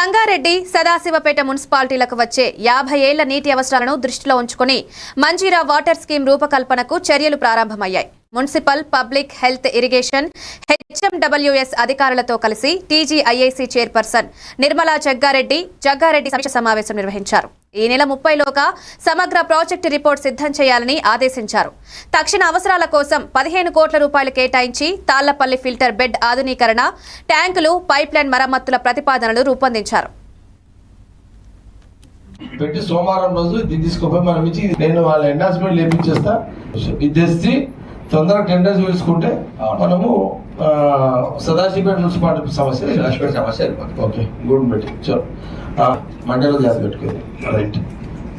సంగారెడ్డి సదాశివపేట మున్సిపాలిటీలకు వచ్చే యాభై ఏళ్ళ నీటి అవసరాలను దృష్టిలో ఉంచుకుని మంజీరా వాటర్ స్కీమ్ రూపకల్పనకు చర్యలు ప్రారంభమయ్యాయి. Municipal public health irrigation HMWS అధికారులతో కలిసి టీజీఐఐసి చైర్పర్సన్ నిర్మలా జగ్గారెడ్డి జగ్గారెడ్డి సమీక్ష సమావేశం నిర్వహించారు. ఈ నెల ముప్పైలోగా సమగ్ర ప్రాజెక్టు రిపోర్ట్ సిద్ధం చేయాలని ఆదేశించారు. తక్షణ అవసరాల కోసం పదిహేను కోట్ల రూపాయలు కేటాయించి తాళ్ళపల్లి ఫిల్టర్ బెడ్ ఆధునీకరణ ట్యాంకులు పైప్లైన్ మరమ్మతుల ప్రతిపాదనలు రూపొందించారు. పెట్టి సోమవారం రోజు ఇది తీసుకుపోయి మనం ఇచ్చి నేను వాళ్ళ ఎండార్స్మెంట్ లేపించేస్తా. ఇది తెచ్చి తొందరగా టెండర్స్ వేసుకుంటే మనము సదాశివపేట మున్సిపాలిటీ సమస్య రాష్ట్ర సమస్య. ఓకే గుడ్ చలో. ఆ, మండలం జాతి పెట్టుకుంది. రైట్.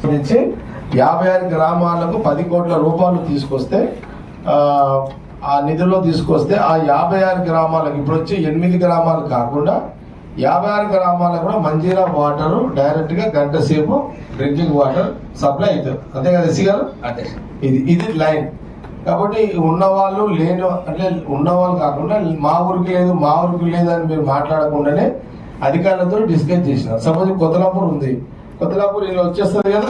నుంచి యాభై ఆరు గ్రామాలకు పది కోట్ల రూపాయలు తీసుకొస్తే ఆ, నిధుల్లో తీసుకొస్తే ఆ యాభై ఆరు గ్రామాలకు ఇప్పుడు వచ్చి ఎనిమిది గ్రామాలు కాకుండా యాభై ఆరు గ్రామాలకు కూడా మంజీరా వాటర్ డైరెక్ట్గా గంట సేపు డ్రింకింగ్ వాటర్ సప్లై అవుతుంది. అంతే కదా ఎస్సీ గారు? అంతే. ఇది ఇది లైన్. కాబట్టి ఉన్నవాళ్ళు లేని అంటే ఉన్నవాళ్ళు కాకుండా మా ఊరికి లేదు మా ఊరికి లేదు అని మీరు మాట్లాడకుండానే అధికారులతో డిస్కస్ చేసిన సపోజ్ కొత్తలాపూర్ ఉంది. కొత్తలాపూర్ ఇలా వచ్చేస్తుంది కదా?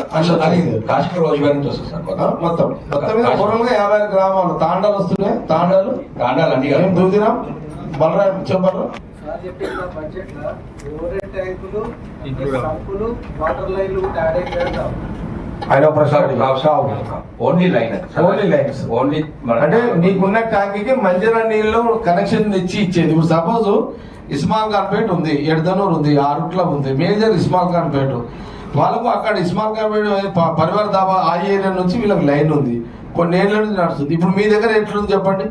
కాశ్మీర్ రోజువారీ నుంచి వస్తుంది సార్. మొత్తం. మొత్తం మీద ఓవరాల్గా యాభై ఆరు గ్రామాలు. తాండాలు వస్తున్నాయి. తాండాలు. కాండాలు అన్ని ఏం దూదిరాం బలరాం చెప్పారు బడ్జెట్లో? సంపులు వాటర్ లైన్లు ఆయన Prasad only line Only lines. Only అంటే నీకున్న ట్యాంకీకి మంజీరా నీళ్ళు కనెక్షన్ తెచ్చి ఇచ్చేది. ఇప్పుడు సపోజ్ ఇస్మాల్ ఖాన్పేట్ ఉంది ఎడదనూరు ఉంది ఆరుట్ల ఉంది మేజర్ ఇస్మాల్ ఖాన్పేట్ వాళ్ళకు అక్కడ ఇస్మాల్ ఖాన్పేట్ పరివార దాబా ఆ ఏరియా నుంచి వీళ్ళకి లైన్ ఉంది. కొన్ని ఏళ్ళ నుంచి నడుస్తుంది. ఇప్పుడు మీ దగ్గర ఎట్లుంది చెప్పండి?